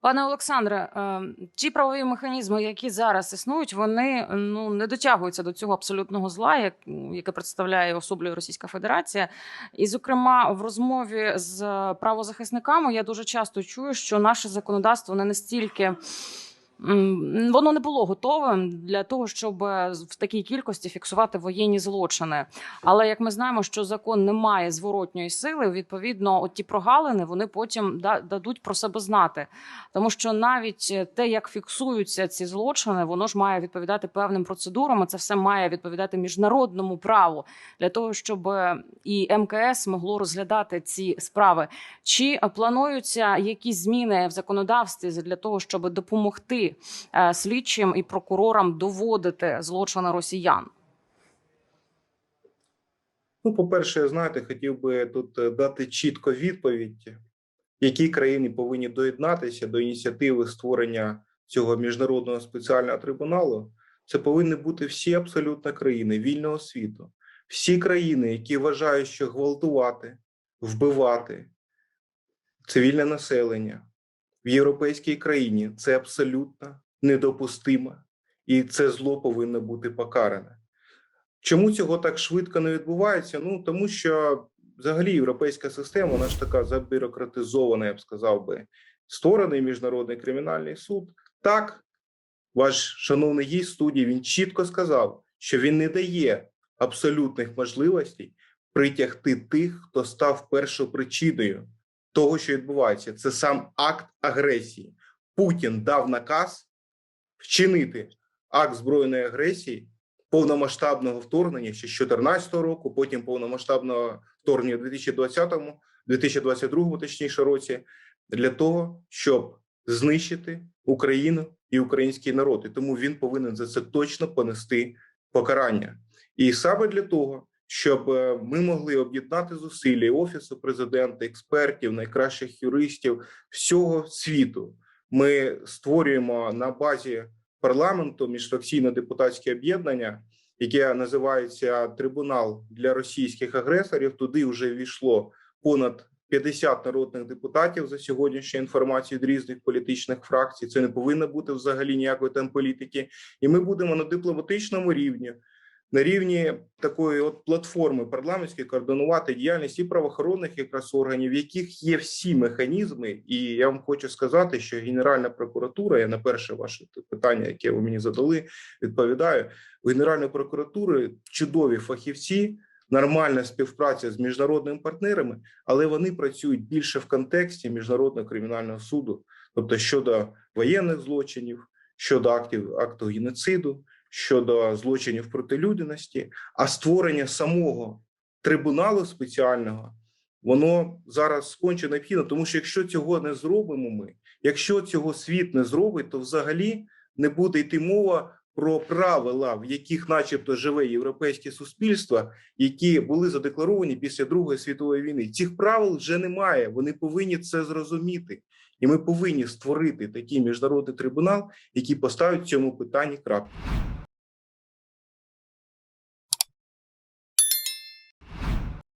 Пане Олександре, е, ті правові механізми, які зараз існують, вони ну не дотягуються до цього абсолютного зла, як, яке представляє особливо Російська Федерація. І, зокрема, в розмові з правозахисниками я дуже часто чую, що наше законодавство не настільки. Воно не було готовим для того, щоб е, в такій кількості фіксувати воєнні злочини. Але як ми знаємо, що закон не має зворотньої сили, відповідно, от ті прогалини вони потім дадуть про себе знати. Тому що навіть е, те, як фіксуються ці злочини, воно ж має відповідати певним процедурам. а Це все має відповідати міжнародному праву для того, щоб е, і МКС могло розглядати ці справи. Чи плануються якісь зміни в законодавстві для того, щоб допомогти е, слідчим і прокурорам доводити злочини росіян? Ну, по-перше, знаєте, хотів би тут е, дати чітко відповідь, які країни повинні доєднатися до ініціативи створення цього міжнародного спеціального трибуналу. Це повинні бути всі абсолютно країни вільного світу, всі країни, які вважають, що гвалтувати, вбивати цивільне населення в європейській країні це абсолютно недопустимо, і це зло повинно бути покаране. Чому цього так швидко не відбувається? Ну тому що взагалі європейська система, вона ж така забюрократизована, я б сказав би, створений міжнародний кримінальний суд. Так, ваш шановний гість студії він чітко сказав, що він не дає абсолютних можливостей притягти тих, хто став першопричиною того, що відбувається. Це сам акт агресії. Путін дав наказ вчинити акт збройної агресії повномасштабного вторгнення ще з 2014 року, потім повномасштабного вторгнення у 2020, 2022 точніше році, для того, щоб знищити Україну і український народ. І тому він повинен за це точно понести покарання. І саме для того, щоб е, ми могли об'єднати зусилля офісу президента, експертів, найкращих юристів всього світу. Ми створюємо на базі парламенту міжфракційне депутатське об'єднання, яке називається Трибунал для російських агресорів. Туди вже війшло понад 50 народних депутатів за сьогоднішньою інформацією від різних політичних фракцій. Це не повинно бути взагалі ніякої там політики. І ми будемо на дипломатичному рівні. На рівні такої от платформи парламентської координувати діяльність і правоохоронних якраз органів, в яких є всі механізми, і я вам хочу сказати, що Генеральна прокуратура, я на перше ваше питання, яке ви мені задали, відповідаю. У Генеральної прокуратури чудові фахівці, нормальна співпраця з міжнародними партнерами, але вони працюють більше в контексті міжнародного кримінального суду, тобто щодо воєнних злочинів, щодо актів акту геноциду, щодо злочинів проти людяності, а створення самого трибуналу спеціального. Воно зараз сконче необхідно, тому що якщо цього не зробимо, ми якщо цього світ не зробить, то взагалі не буде йти мова про правила, в яких, начебто, живе європейське суспільство, які були задекларовані після Другої світової війни. Цих правил вже немає. Вони повинні це зрозуміти, і ми повинні створити такий міжнародний трибунал, який поставить цьому питанні крапку.